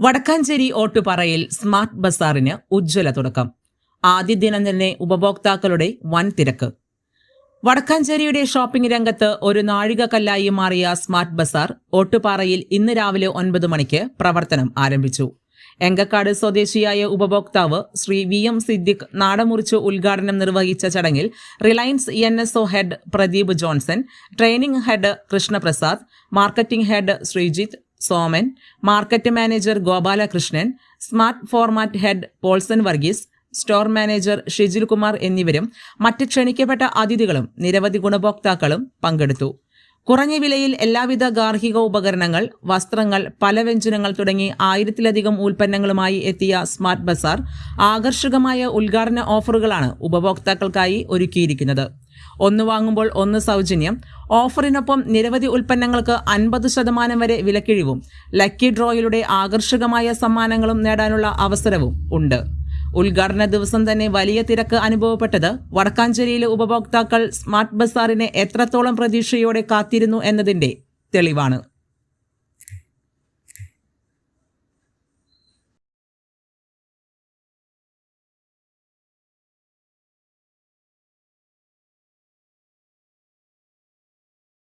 Vadakkanchery ഓട്ടുപാറയിൽ smart ബസാറിന് ഉജ്ജ്വല തുടക്കം. ആദ്യ ദിനം തന്നെ ഉപഭോക്താക്കളുടെ വൻ തിരക്ക്. വടക്കാഞ്ചേരിയുടെ ഷോപ്പിംഗ് രംഗത്ത് ഒരു നാഴികക്കല്ലായി മാറിയ സ്മാർട്ട് ബസാർ ഓട്ടുപാറയിൽ ഇന്ന് രാവിലെ ഒൻപത് മണിക്ക് പ്രവർത്തനം ആരംഭിച്ചു. എങ്കക്കാട് സ്വദേശിയായ ഉപഭോക്താവ് ശ്രീ വി എം സിദ്ദിഖ് നാടമുറിച്ച് ഉദ്ഘാടനം നിർവഹിച്ച ചടങ്ങിൽ Reliance N S O head Pradeep Johnson training head Krishnaprasad marketing head Sreejith Soman market manager Gopalakrishnan smart format head Paulson Varghese store manager Shijil Kumar എന്നിവരും മറ്റ് ക്ഷണിക്കപ്പെട്ട അതിഥികളും നിരവധി ഗുണഭോക്താക്കളും പങ്കെടുത്തു. കുറഞ്ഞ വിലയിൽ എല്ലാവിധ ഗാർഹിക ഉപകരണങ്ങൾ വസ്ത്രങ്ങൾ പലവ്യഞ്ജനങ്ങൾ തുടങ്ങി ആയിരത്തിലധികം ഉൽപ്പന്നങ്ങളുമായി എത്തിയ സ്മാർട്ട് ബസാർ ആകർഷകമായ ഉദ്ഘാടന ഓഫറുകളാണ് ഉപഭോക്താക്കൾക്കായി ഒരുക്കിയിരിക്കുന്നത്. ഒന്ന് വാങ്ങുമ്പോൾ ഒന്ന് സൗജന്യം ഓഫറിനൊപ്പം നിരവധി ഉൽപ്പന്നങ്ങൾക്ക് അൻപത് ശതമാനം വരെ വിലക്കിഴിവും ലക്കി ഡ്രോയിലൂടെ ആകർഷകമായ സമ്മാനങ്ങളും നേടാനുള്ള അവസരവും ഉണ്ട്. ഉദ്ഘാടന ദിവസം തന്നെ വലിയ തിരക്ക് അനുഭവപ്പെട്ടത് വടക്കാഞ്ചേരിയിലെ ഉപഭോക്താക്കൾ സ്മാർട്ട് ബസാറിനെ എത്രത്തോളം പ്രതീക്ഷയോടെ കാത്തിരുന്നു എന്നതിന്റെ തെളിവാണ്